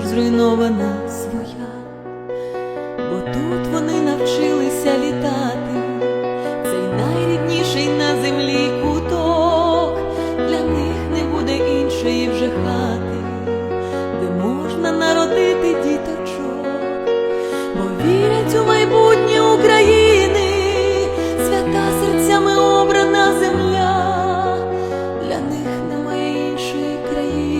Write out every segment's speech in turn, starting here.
хата зруйнована своя, бо тут вони навчилися літати, цей найрідніший на землі куток, для них не буде іншої вже хати де можна народити діточок, бо вірять у майбутнє України, свята серцями обрана земля, для них немає іншої країни,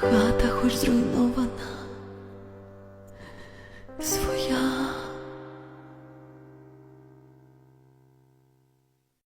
хата хоч зруйнована.